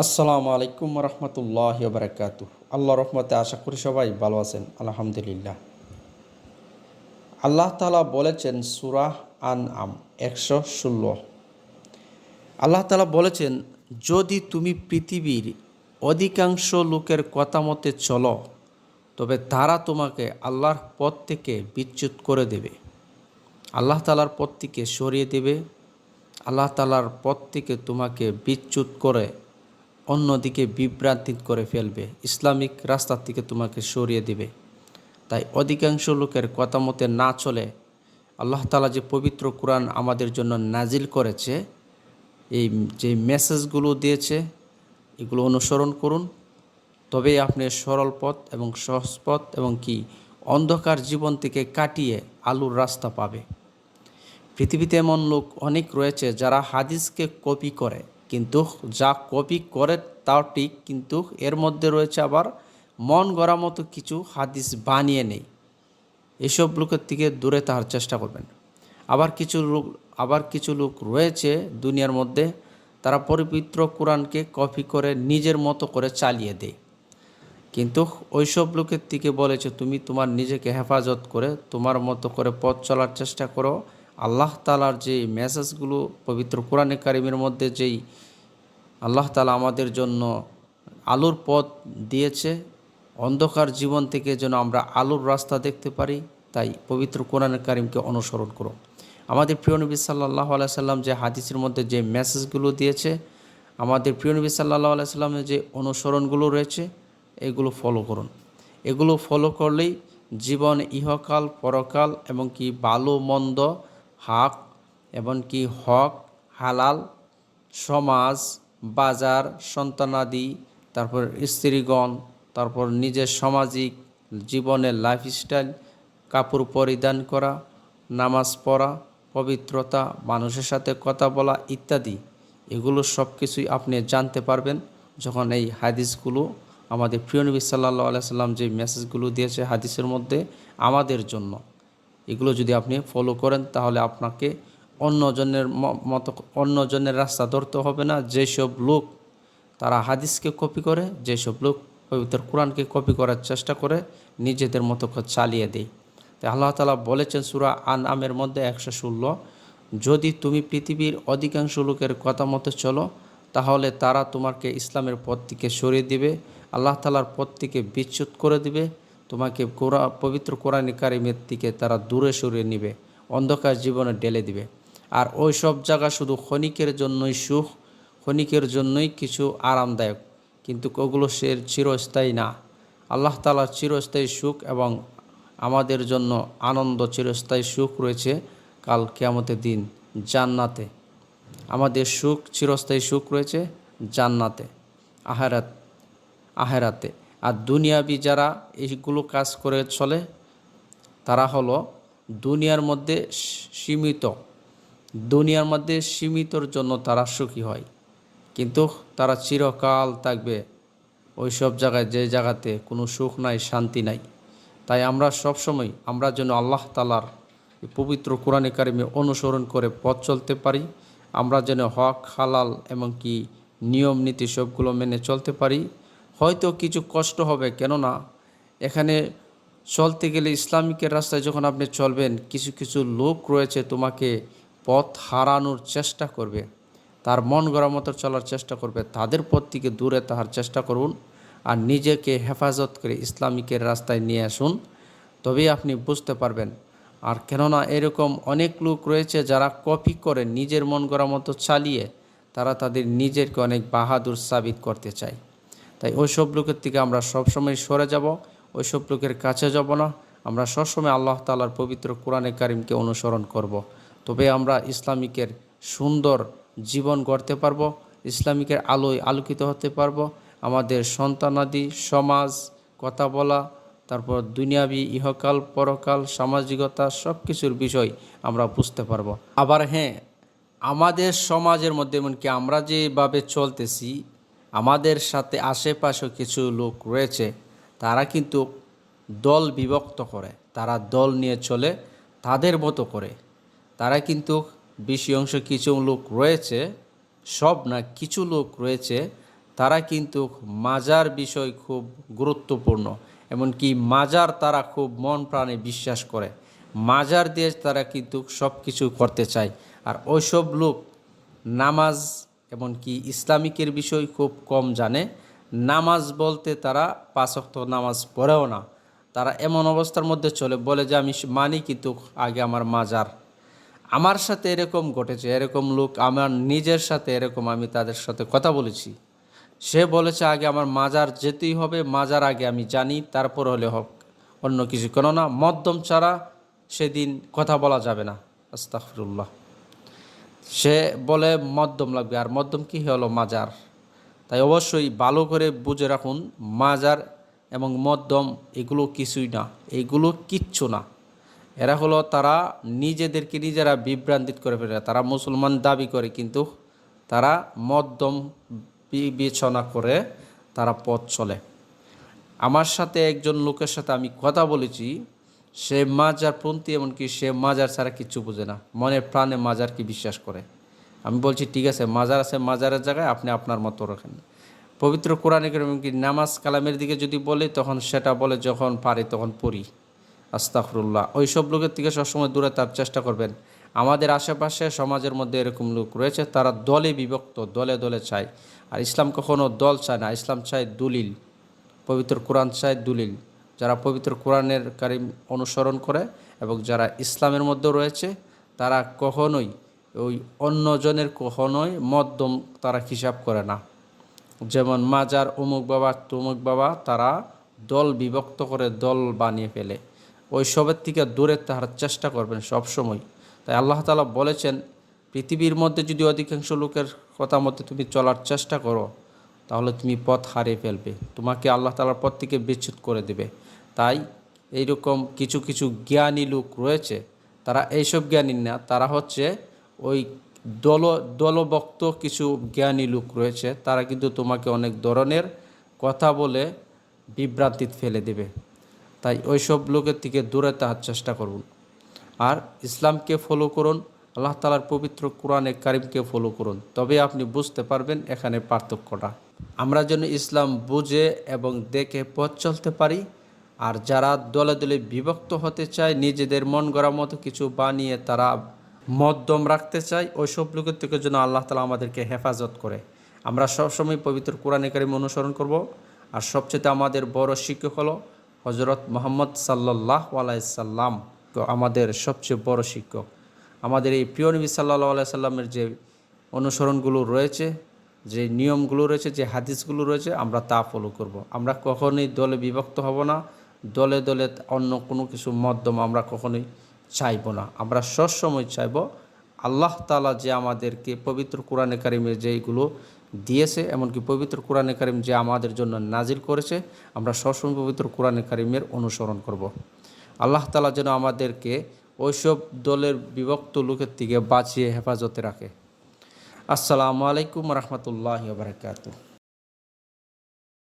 আসসালামু আলাইকুম রহমতুল্লাহ বারকাত আল্লাহ রহমতে আশা করি সবাই ভালো আছেন, আলহামদুলিল্লাহ। আল্লাহ তালা বলেছেন সুরাহ আন আম একশো ষোলো। আল্লাহ তালা বলেছেন, যদি তুমি পৃথিবীর অধিকাংশ লোকের কথা মতে চলো, তবে তারা তোমাকে আল্লাহর পথ থেকে বিচ্যুত করে দেবে। আল্লাহ তালার পথ থেকে সরিয়ে দেবে। আল্লাহ তালার পথ থেকে তোমাকে বিচ্যুত করে অন্যদিকে বিভ্রান্তি করে ফেলবে। ইসলামিক রাস্তার থেকে তোমাকে সরিয়ে দিবে। তাই অধিকাংশ লোকের কথা মতে না চলে আল্লাহ তালা যে পবিত্র কোরআন আমাদের জন্য নাজিল করেছে, এই যে মেসেজগুলো দিয়েছে, এগুলো অনুসরণ করুন। তবেই আপনি সরল পথ এবং সহজ পথ এবং কি অন্ধকার জীবন থেকে কাটিয়ে আলুর রাস্তা পাবে। পৃথিবীতে এমন লোক অনেক রয়েছে যারা হাদিসকে কপি করে। কিন্তু যা কপি করে তাও ঠিক, কিন্তু এর মধ্যে রয়েছে আবার মন গড়া মতো কিছু হাদিস বানিয়ে নেই। এসব লোকের থেকে দূরে তাহার চেষ্টা করবেন। আবার কিছু লোক, আবার কিছু লোক রয়েছে দুনিয়ার মধ্যে, তারা পবিত্র কোরআনকে কপি করে নিজের মতো করে চালিয়ে দেয়। কিন্তু ওইসব লোকের থেকে বলেছে, তুমি তোমার নিজেকে হেফাজত করে, তোমার মতো করে পথ চলার চেষ্টা করো। আল্লাহ তালার যে মেসেজগুলো পবিত্র কোরআনে কারিমের মধ্যে যেই আল্লাহ তালা আমাদের জন্য আলোর পথ দিয়েছে। অন্ধকার জীবন থেকে যেন আমরা আলোর রাস্তা দেখতে পারি। তাই পবিত্র কোরআনে কারিমকে অনুসরণ করো। আমাদের প্রিয় নবী সাল্লাহ আলাইসাল্লাম যে হাদিসের মধ্যে যে মেসেজগুলো দিয়েছে, আমাদের প্রিয় নবী সাল্লাহ আলাইসাল্লামের যে অনুসরণগুলো রয়েছে, এগুলো ফলো করুন। এগুলো ফলো করলেই জীবন ইহকাল, পরকাল এবং কি ভালো, মন্দ, হাক এবং কি হক, হালাল, সমাজ বাজার, সন্তানাদি, তারপর স্ত্রীগণ, তারপর নিজের সামাজিক জীবনের লাইফস্টাইল কাপড় পরিধান করা, নামাজ পড়া, পবিত্রতা, মানুষের সাথে কথা বলা ইত্যাদি। এগুলো সব কিছুই আপনি জানতে পারবেন যখন এই হাদিসগুলো আমাদের প্রিয় নবী সাল্লাহ আলাইসাল্লাম যে মেসেজগুলো দিয়েছে হাদিসের মধ্যে আমাদের জন্য। এগুলো যদি আপনি ফলো করেন তাহলে আপনাকে অন্যজনের মতো অন্যজনের রাস্তা ধরতে হবে না। যেসব লোক তারা হাদিসকে কপি করে, যেসব লোক পবিত্র কোরআনকে কপি করার চেষ্টা করে, নিজেদের মতো চালিয়ে দেয়। তাই আল্লাহ তালা বলেছেন সুরা আন আমের মধ্যে একশো ষোলো, যদি তুমি পৃথিবীর অধিকাংশ লোকের কথা মতো চলো, তাহলে তারা তোমাকে ইসলামের পথ থেকে সরিয়ে দিবে, আল্লাহ তালার পথ থেকে বিচ্যুত করে দিবে, তোমাকে কোরআ পবিত্র কোরআনী কারিমের থেকে তারা দূরে সরিয়ে নিবে, অন্ধকার জীবনে ঢেলে দিবে। আর ওই সব জায়গা শুধু ক্ষণিকের জন্যই সুখ, ক্ষণিকের জন্যই কিছু আরামদায়ক। কিন্তু ওগুলো সে চিরস্থায়ী না। আল্লাহ তালার চিরস্থায়ী সুখ এবং আমাদের জন্য আনন্দ চিরস্থায়ী সুখ রয়েছে কাল কেয়ামতের দিন জান্নাতে। আমাদের সুখ, চিরস্থায়ী সুখ রয়েছে জান্নাতে আহেরাত আহেরাতে আর দুনিয়াবি যারা এইগুলো কাজ করে চলে, তারা হলো দুনিয়ার মধ্যে সীমিত। দুনিয়ার মধ্যে সীমিতর জন্য তারা সুখী হয়। কিন্তু তারা চিরকাল থাকবে ওই সব জায়গায়, যে জায়গাতে কোনো সুখ নাই, শান্তি নাই। তাই আমরা সবসময় আমরা যেন আল্লাহ তালার পবিত্র কোরআনে কারিমে অনুসরণ করে পথ চলতে পারি, আমরা যেন হক, হালাল এমনকি নিয়ম নীতি সবগুলো মেনে চলতে পারি। হয়তো কিছু কষ্ট হবে, কেননা এখানে চলতে গেলে ইসলামিকের রাস্তায় যখন আপনি চলবেন, কিছু কিছু লোক রয়েছে তোমাকে পথ হারানোর চেষ্টা করবে, তার মন গড়া মতো চলার চেষ্টা করবে, তাদের পথ থেকে দূরে তাহার চেষ্টা করুন আর নিজেকে হেফাজত করে ইসলামিকের রাস্তায় নিয়ে আসুন। তবেই আপনি বুঝতে পারবেন। আর কেননা এরকম অনেক লোক রয়েছে যারা কপি করে নিজের মন গড়া মতো চালিয়ে তারা তাদের নিজেরকে অনেক বাহাদুর সাবিত করতে চায়। তাই ওইসব লোকের থেকে আমরা সবসময় সরে যাব, ওইসব লোকের কাছে যাব না। আমরা সবসময় আল্লাহ তালার পবিত্র কোরআনে কারিমকে অনুসরণ করব। তবে আমরা ইসলামিকের সুন্দর জীবন গড়তে পারব, ইসলামিকের আলোয় আলোকিত হতে পারব। আমাদের সন্তানাদি, সমাজ, কথা বলা, তারপর দুনিয়াবি, ইহকাল, পরকাল, সামাজিকতা সব কিছুর বিষয় আমরা বুঝতে পারব। আবার হ্যাঁ আমাদের সমাজের মধ্যে এমনকি আমরা যেভাবে চলতেছি, আমাদের সাথে আশেপাশে কিছু লোক রয়েছে, তারা কিন্তু দল বিভক্ত করে, তারা দল নিয়ে চলে, তাদের মতো করে। তারা কিন্তু বেশি অংশ কিছু লোক রয়েছে, সব না কিছু লোক রয়েছে, তারা কিন্তু মাজার বিষয় খুব গুরুত্বপূর্ণ। এমনকি মাজার তারা খুব মন প্রাণে বিশ্বাস করে। মাজার দিয়ে তারা কিন্তু সব কিছু করতে চায়। আর ওইসব লোক নামাজ এমনকি ইসলামিকের বিষয় খুব কম জানে। নামাজ বলতে তারা পাঁচক্ত নামাজ পড়েও না। তারা এমন অবস্থার মধ্যে চলে, বলে যে আমি মানি কিন্তু আগে আমার মাজার। আমার সাথে এরকম ঘটেছে, এরকম লোক আমার নিজের সাথে এরকম আমি তাদের সাথে কথা বলেছি। সে বলেছে, আগে আমার মাজার যেতেই হবে, মাজার আগে আমি জানি, তারপর হলে হোক। অন্য কিছু কেননা মদ্যম ছাড়া সেদিন কথা বলা যাবে না। আস্তাফরুল্লাহ সে বলে মদ্যম লাগবে, আর মদ্যম কি হলো মাজার? তাই অবশ্যই ভালো করে বুঝে রাখুন, মাজার এবং মদ্যম এগুলো কিছুই না, এগুলো কিচ্ছু না। এরা হলো তারা নিজেদেরকে নিজেরা বিভ্রান্তিত করে ফেলে। তারা মুসলমান দাবি করে, কিন্তু তারা মদ্যম বিবেচনা করে তারা পথ চলে। আমার সাথে একজন লোকের সাথে আমি কথা বলেছি, সে মাজার পন্থী এমনকি সে মাজার ছাড়া কিচ্ছু বোঝে না। মনে প্রাণে মাজারকে বিশ্বাস করে। আমি বলছি, ঠিক আছে, মাজার আছে, মাজারের জায়গায় আপনি আপনার মতো রাখেন। পবিত্র কোরআনে এমনকি নামাজ কালামের দিকে যদি বলে, তখন সেটা বলে যখন পারি তখন পড়ি। আস্তাফরুল্লাহ ওই সব লোকের থেকে সবসময় দূরে তার চেষ্টা করবেন। আমাদের আশেপাশে সমাজের মধ্যে এরকম লোক রয়েছে, তারা দলে বিভক্ত, দলে দলে চায়। আর ইসলাম কখনও দল চায় না, ইসলাম চায় দলিল। পবিত্র কোরআন চায় দলিল। যারা পবিত্র কোরআনের কারিম অনুসরণ করে এবং যারা ইসলামের মধ্যে রয়েছে, তারা কখনোই ওই অন্যজনের কখনোই মধ্যম তারা হিসাব করে না। যেমন মাজার অমুক বাবা, তমুক বাবা তারা দল বিভক্ত করে দল বানিয়ে ফেলে। ওই সবের থেকে দূরে তাহার চেষ্টা করবেন সবসময়। তাই আল্লাহ তালা বলেছেন, পৃথিবীর মধ্যে যদি অধিকাংশ লোকের কথা মতো তুমি চলার চেষ্টা করো, তাহলে তুমি পথ হারিয়ে ফেলবে। তোমাকে আল্লাহ তালার পথ থেকে বিচ্ছুত করে দেবে। তাই এইরকম কিছু কিছু জ্ঞানী লোক রয়েছে, তারা এইসব জ্ঞানী না, তারা হচ্ছে ওই দল, দলভক্ত কিছু জ্ঞানী লোক রয়েছে, তারা কিন্তু তোমাকে অনেক ধরনের কথা বলে বিভ্রান্তিত ফেলে দেবে। তাই ওইসব লোকের থেকে দূরে তাহার চেষ্টা করুন। আর ইসলামকে ফলো করুন, আল্লাহ তালার পবিত্র কোরআনে কারিমকে ফলো করুন। তবে আপনি বুঝতে পারবেন এখানে পার্থক্যটা। আমরা যেন ইসলাম বুঝে এবং দেখে পথ চলতে পারি, আর যারা দলে দলে বিভক্ত হতে চায়, নিজেদের মন গড়া মতো কিছু বানিয়ে তারা মদ্যম রাখতে চায়, ওইসব লোকের থেকে যেন আল্লাহ তালা আমাদেরকে হেফাজত করে। আমরা সবসময় পবিত্র কোরআনে কারিম অনুসরণ করব, আর সবচেয়ে আমাদের বড় শিক্ষক হলো হজরত মোহাম্মদ সাল্লাহ আলাইসাল্লাম আমাদের সবচেয়ে বড় শিক্ষক আমাদের এই প্রিয় নবী সাল্লাহ আলাইসাল্লামের যে অনুসরণগুলো রয়েছে, যে নিয়মগুলো রয়েছে, যে হাদিসগুলো রয়েছে, আমরা তা ফলো করব। আমরা কখনোই দলে বিভক্ত হব না, দলে দলে অন্য কোনো কিছু মধ্যম আমরা কখনোই চাইব না আমরা সবসময় চাইব আল্লাহ তালা যে আমাদেরকে পবিত্র কোরআনে কারিমের যেইগুলো দিয়েছে, এমনকি পবিত্র কোরআনে কারিম যে আমাদের জন্য নাজিল করেছে, আমরা সবসময় পবিত্র কোরআনে কারিমের অনুসরণ করব। আল্লাহ তালা যেন আমাদেরকে ওইসব দলের বিভক্ত লোকের থেকে বাঁচিয়ে হেফাজতে রাখে আসসালামু আলাইকুম রহমতুল্লাহ বারকাতু